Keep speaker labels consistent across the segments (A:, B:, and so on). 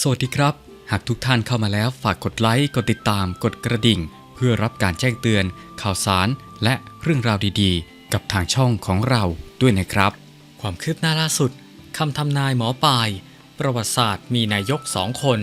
A: สวัสดีครับ หากทุกท่านเข้ามาแล้วฝากกดไลค์ กดติดตาม กดกระดิ่ง เพื่อรับการแจ้งเตือน ข่าวสาร และเรื่องราวดีๆ กับทางช่องของเราด้วยนะครับ ความคืบหน้าล่าสุดคำทำนายหมอปลาย ประวัติศาสตร์มีนายกสองคน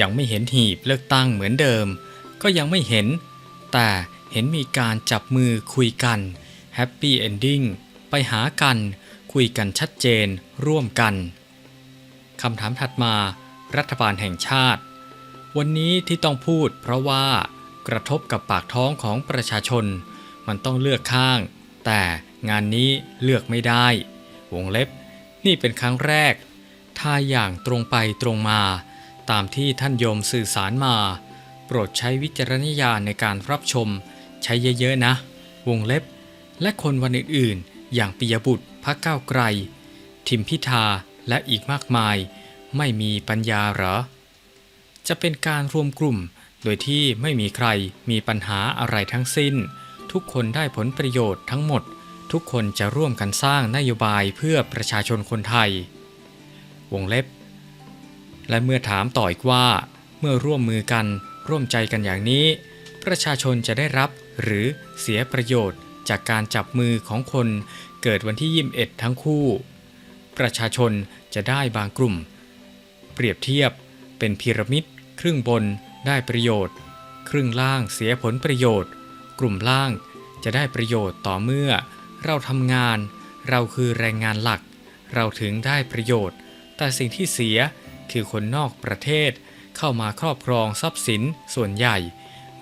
A: ยังไม่เห็นหีบเลือกตั้งเหมือนเดิม ก็ยังไม่เห็น แต่เห็นมีการจับมือคุยกันแฮปปี้เอนดิ้งไปหากัน คุยกันชัดเจน ร่วมกัน คำถามถัดมารัฐบาลแห่งชาติ วันนี้ที่ต้องพูดเพราะว่ากระทบกับปากท้องของประชาชน มันต้องเลือกข้าง แต่งานนี้เลือกไม่ได้ วงเล็บ นี่เป็นครั้งแรก ถ้าอย่างตรงไปตรงมา ตามที่ท่านโยมสื่อสารมา โปรดใช้วิจารณญาณในการรับชม ใช้เยอะๆนะ วงเล็บ และคนวันอื่นๆ อย่างปิยบุตรพักก้าวไกล ทิมพิธาและอีกมากมาย ไม่มีปัญญาเหรอ จะเป็นการรวมกลุ่มโดยที่ไม่มีใครมีปัญหาอะไรทั้งสิ้น ทุกคนได้ผลประโยชน์ทั้งหมด ทุกคนจะร่วมกันสร้างนโยบายเพื่อประชาชนคนไทย วงเล็บ และเมื่อถามต่ออีกว่า เมื่อร่วมมือกันร่วมใจกันอย่างนี้ ประชาชนจะได้รับหรือเสียประโยชน์จากการจับมือของคนเกิดวันที่ 21 ทั้งคู่ ประชาชนจะได้บางกลุ่ม เปรียบเทียบเป็นพีระมิด ครึ่งบนได้ประโยชน์ ครึ่งล่างเสียผลประโยชน์ กลุ่มล่างจะได้ประโยชน์ต่อเมื่อ เราทำงาน เราคือแรงงานหลัก เราถึงได้ประโยชน์ แต่สิ่งที่เสียคือคนนอกประเทศ เข้ามาครอบครองทรัพย์สินส่วนใหญ่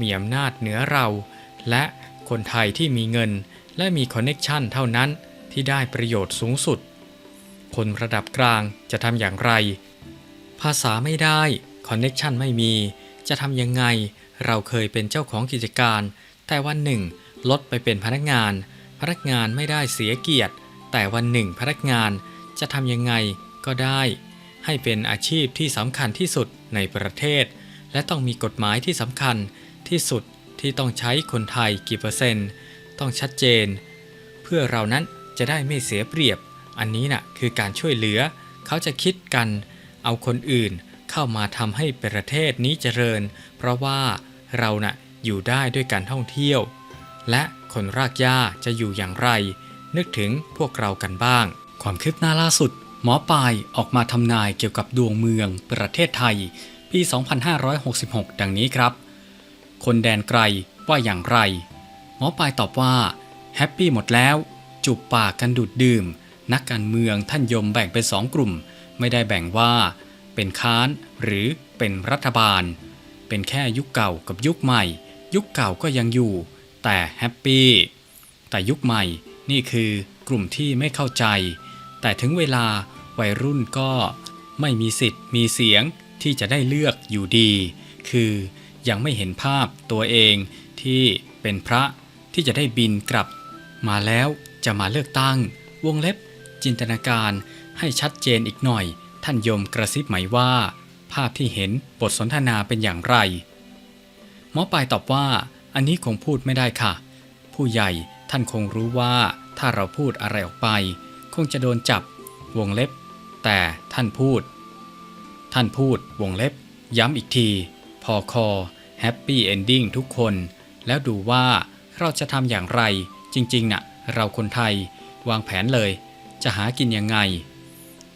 A: มีอำนาจเหนือเรา และคนไทยที่มีเงิน และมีคอนเน็กชันเท่านั้นที่ได้ประโยชน์สูงสุด คนระดับกลางจะทำอย่างไร ภาษาไม่ได้คอนเน็กชันไม่มี จะทำยังไง เราเคยเป็นเจ้าของกิจการ แต่วันหนึ่ง ลดไปเป็นพนักงาน พนักงานไม่ได้เสียเกียรติ แต่วันหนึ่งพนักงานจะทำยังไงก็ได้ ให้เป็นอาชีพที่สำคัญที่สุดในประเทศ และต้องมีกฎหมายที่สำคัญที่สุดที่ต้องใช้คนไทยกี่เปอร์เซ็นต์ ต้องชัดเจน เพื่อเรานั้นจะได้ไม่เสียเปรียบ อันนี้น่ะคือการช่วยเหลือ เขาจะคิดกัน เอาคนอื่นเข้ามาทำให้ประเทศนี้เจริญ เพราะว่าเราน่ะอยู่ได้ด้วยการท่องเที่ยว และคนรากหญ้าจะอยู่อย่างไร นึกถึงพวกเรากันบ้าง ความคืบหน้าล่าสุด หมอปลายออกมาทำนายเกี่ยวกับดวงเมืองประเทศไทย ปี 2566 ดังนี้ครับ คนแดนไกลว่าอย่างไร หมอปลายตอบว่าแฮปปี้หมดแล้วจูบปากกันดูดดื่ม นักการเมืองท่านยมแบ่งเป็นสองกลุ่ม ไม่ได้แบ่งว่าเป็นค้านหรือเป็นรัฐบาล เป็นแค่ยุคเก่ากับยุคใหม่ ยุคเก่าก็ยังอยู่ แต่แฮปปี้ แต่ยุคใหม่นี่คือกลุ่มที่ไม่เข้าใจ แต่ถึงเวลาวัยรุ่นก็ไม่มีสิทธิ์มีเสียงที่จะได้เลือกอยู่ดี คือยังไม่เห็นภาพตัวเองที่เป็นพระที่จะได้บินกลับ มาแล้วจะมาเลือกตั้ง วงเล็บจินตนาการ ให้ชัดเจนอีกหน่อย ท่านยมกระซิบไหมว่า ภาพที่เห็นบทสนทนาเป็นอย่างไร หมอปลายตอบว่า อันนี้คงพูดไม่ได้ค่ะ ผู้ใหญ่ท่านคงรู้ว่าถ้าเราพูดอะไรออกไป คงจะโดนจับ วงเล็บ แต่ท่านพูด ท่านพูด วงเล็บ ย้ำอีกที พอคอแฮปปี้เอนดิ้งทุกคน แล้วดูว่าเราจะทำอย่างไร จริงๆน่ะ เราคนไทยวางแผนเลย จะหากินยังไง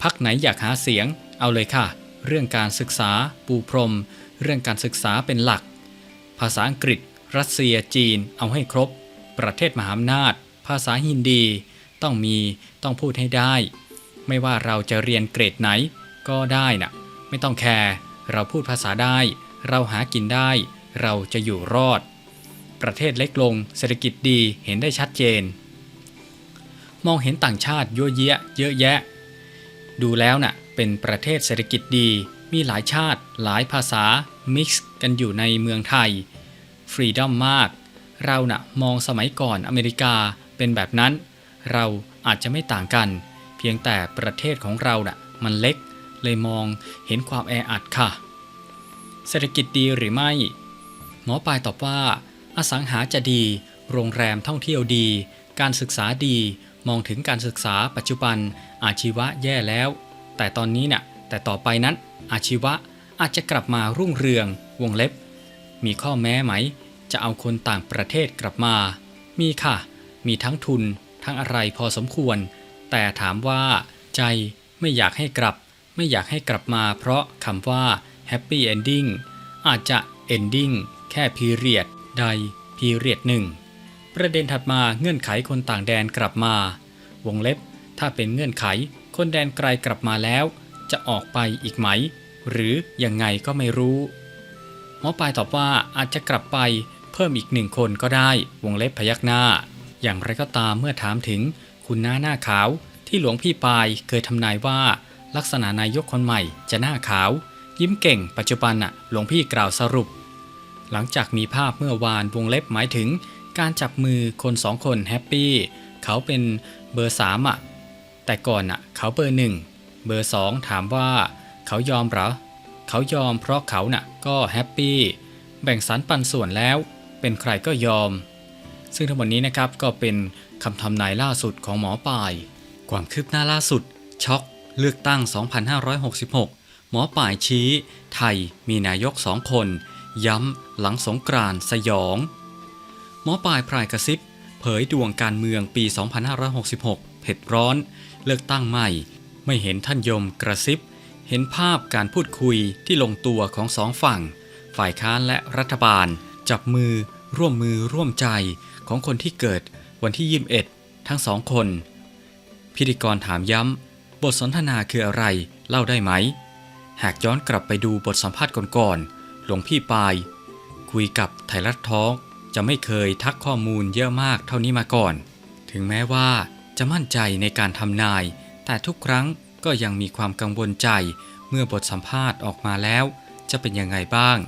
A: พักไหนอยากหาเสียง เอาเลยค่ะ เรื่องการศึกษา ปูพรม เรื่องการศึกษาเป็นหลัก ภาษาอังกฤษ รัสเซียจีน เอาให้ครบ ประเทศมหาอำนาจ ภาษาฮินดี ต้องมีต้องพูดให้ได้ ไม่ว่าเราจะเรียนเกรดไหน ก็ได้น่ะไม่ต้องแคร์เราพูดภาษาได้ เราหากินได้ เราจะอยู่รอด ประเทศเล็กลง เศรษฐกิจดีเห็นได้ชัดเจน มองเห็นต่างชาติยั่วเยะเยอะแยะ ดูแล้วน่ะเป็นประเทศเศรษฐกิจดี มีหลายชาติหลายภาษามิกซ์กันอยู่ในเมืองไทยฟรีดอมมาก เราน่ะมองสมัยก่อนอเมริกาเป็นแบบนั้น เราอาจจะไม่ต่างกัน เพียงแต่ประเทศของเราน่ะมันเล็ก เลยมองเห็นความแออัดค่ะ เศรษฐกิจดีหรือไม่ หมอปลายตอบว่า อสังหาจะดี โรงแรมท่องเที่ยวดี การศึกษาดี มองถึงการศึกษาปัจจุบันอาชีวะแย่แล้ว แต่ตอนนี้เนี่ยแต่ต่อไปนั้นอาชีวะอาจจะกลับมารุ่งเรือง วงเล็บ มีข้อแม้ไหม จะเอาคนต่างประเทศกลับมา มีค่ะ มีทั้งทุนทั้งอะไรพอสมควร แต่ถามว่า ใจไม่อยากให้กลับ ไม่อยากให้กลับมา เพราะคำว่า happy ending อาจจะ ending แค่ period ใด period หนึ่ง ประเด็นถัดมาเงื่อนไขคนต่างแดนกลับมา วงเล็บ ถ้าเป็นเงื่อนไข คนแดนไกลกลับมาแล้ว จะออกไปอีกไหม หรือยังไงก็ไม่รู้ หมอปลายตอบว่าอาจจะกลับไปเพิ่มอีกหนึ่งคนก็ได้ วงเล็บพยักหน้า อย่างไรก็ตามเมื่อถามถึง คุณน้าหน้าขาว ที่หลวงพี่ปายเคยทำนายว่า ลักษณะนายกคนใหม่จะหน้าขาว ยิ้มเก่ง ปัจจุบันน่ะหลวงพี่กล่าวสรุป หลังจากมีภาพเมื่อวานวงเล็บหมายถึง การจับมือคนสองคนแฮปปี้เขาเป็นเบอร์สามอะ แต่ก่อนอะ เขาเบอร์หนึ่งเบอร์สองถามว่า เขายอมหรอ เขายอมเพราะเขาน่ะก็แฮปปี้แบ่งสรรปันส่วนแล้ว เป็นใครก็ยอม ซึ่งทั้งหมดนี้นะครับก็เป็นคำทำนายล่าสุดของหมอปาย ความคืบหน้าล่าสุด ช็อก เลือกตั้ง 2566 หมอป่ายชี้ ไทยมีนายกสองคน ย้ำหลังสงกรานสยอง หมอปลายพรายกระซิบ เผยดวงการเมืองปี 2566 เผ็ดร้อน เลือกตั้งใหม่ ไม่เห็นท่านยมกระซิบ เห็นภาพการพูดคุยที่ลงตัวของสองฝั่ง ฝ่ายค้านและรัฐบาล จับมือ ร่วมมือร่วมใจของคนที่เกิดวันที่ 21 ทั้งสองคน พิธีกรถามย้ำ บทสนทนาคืออะไรเล่าได้ไหม หากย้อนกลับไปดูบทสัมภาษณ์ก่อนๆหลวงพี่ปาย คุยกับไทยรัฐทอล์ก จะไม่เคยทักข้อมูลเยอะมากเท่านี้มาก่อน ถึงแม้ว่าจะมั่นใจในการทำนาย แต่ทุกครั้งก็ยังมีความกังวลใจ เมื่อบทสัมภาษณ์ออกมาแล้ว จะเป็นยังไงบ้าง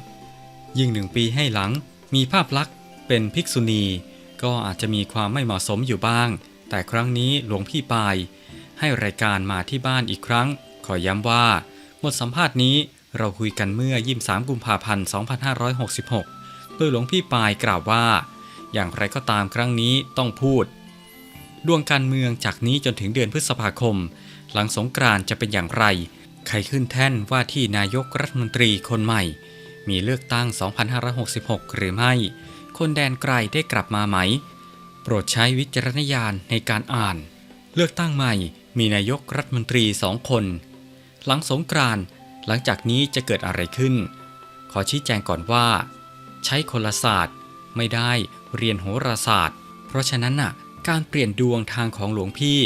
A: ยิ่งหนึ่งปีให้หลัง มีภาพลักษณ์เป็นภิกษุณี ก็อาจจะมีความไม่เหมาะสมอยู่บ้าง แต่ครั้งนี้หลวงพี่ปาย ให้รายการมาที่บ้านอีกครั้ง ขอย้ำว่าบทสัมภาษณ์นี้เราคุยกันเมื่อ 23 กุมภาพันธ์ 2566 โดยหลวงพี่ปายกล่าวว่า อย่างไรก็ตามครั้งนี้ต้องพูด ดวงการเมืองจากนี้จนถึงเดือนพฤษภาคม หลังสงกรานจะเป็นอย่างไร ใครขึ้นแท่นว่าที่นายกรัฐมนตรีคนใหม่ มีเลือกตั้ง 2566 หรือไม่ คนแดนไกลได้กลับมาไหม โปรดใช้วิจารณญาณในการอ่าน เลือกตั้งใหม่ มีนายกรัฐมนตรีสองคน หลังสงกรานหลังจากนี้จะเกิดอะไรขึ้น ขอชี้แจงก่อนว่า ใช้คนละศาสตร์ ไม่ได้เรียนโหราศาสตร์ เพราะฉะนั้นน่ะการเปลี่ยนดวงทางของหลวงพี่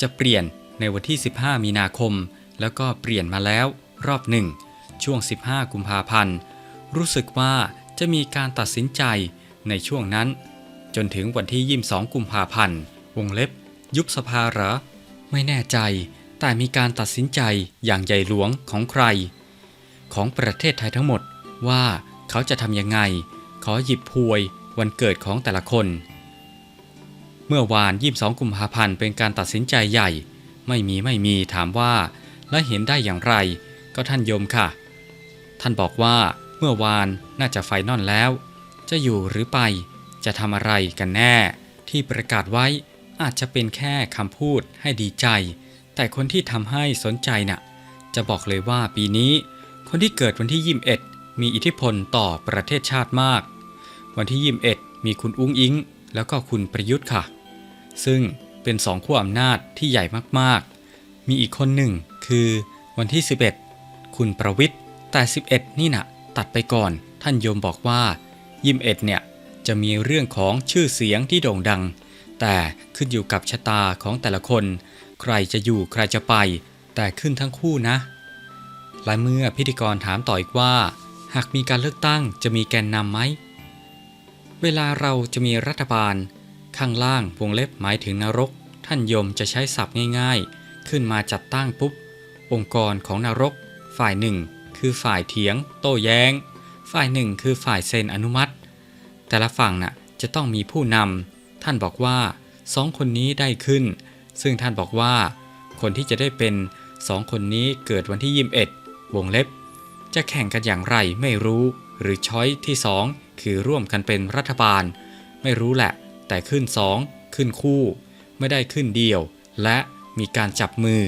A: จะเปลี่ยนในวันที่ 15 มีนาคม แล้วก็เปลี่ยนมาแล้วรอบหนึ่งช่วง 15 กุมภาพันธ์รู้สึกว่าจะมีการตัดสินใจในช่วงนั้น จนถึงวันที่ 22 กุมภาพันธ์วงเล็บ ยุบสภาเหรอ ไม่แน่ใจ แต่มีการตัดสินใจอย่างใหญ่หลวงของใคร ของประเทศไทยทั้งหมดว่า เขาจะทำยังไง ขอหยิบพวยวันเกิดของแต่ละคน เมื่อวาน22กุมภาพันธ์เป็นการตัดสินใจใหญ่ ไม่มีไม่มีถามว่า และเห็นได้อย่างไร ก็ท่านโยมค่ะ ท่านบอกว่าเมื่อวานน่าจะไฟนอลแล้ว จะอยู่หรือไป จะทำอะไรกันแน่ ที่ประกาศไว้อาจจะเป็นแค่คำพูดให้ดีใจ แต่คนที่ทำให้สนใจน่ะ จะบอกเลยว่าปีนี้ คนที่เกิดวันที่ 21 มีอิทธิพลต่อประเทศชาติมาก วันที่ 21 มีคุณอุ้งอิง แล้วก็คุณประยุทธ์ค่ะ ซึ่งเป็นสองขั้วอำนาจที่ใหญ่มากๆ มีอีกคนหนึ่งคือวันที่ 11 คุณประวิทย์แต่ 11 นี่นะตัดไปก่อนท่านโยมบอกว่ายิมเอ็ดเนี่ยจะมีเรื่องของชื่อเสียงที่โด่งดัง แต่ขึ้นอยู่กับชะตาของแต่ละคน ใครจะอยู่ใครจะไป แต่ขึ้นทั้งคู่นะ และเมื่อพิธีกรถามต่ออีกว่า หากมีการเลือกตั้งจะมีแกนนำไหม เวลาเราจะมีรัฐบาล ข้างล่างวงเล็บหมายถึงนรก ท่านโยมจะใช้ศัพท์ง่ายๆ ขึ้นมาจัดตั้งปุ๊บ องค์กรของนรก ฝ่ายหนึ่ง คือฝ่ายเถียง โต้แย้ง ฝ่ายหนึ่งคือฝ่ายเซ็นอนุมัติ แต่ละฝั่งน่ะจะต้องมีผู้นำท่านบอกว่าสองคนนี้ได้ขึ้น ซึ่งท่านบอกว่า คนที่จะได้เป็นสองคนนี้เกิดวันที่ 21 วงเล็บ จะแข่งกันอย่างไรไม่รู้ หรือช้อยที่ 2 คือร่วมกันเป็นรัฐบาล ไม่รู้แหละ แต่ขึ้น 2 ขึ้นคู่ ไม่ได้ขึ้นเดียว และมีการจับมือ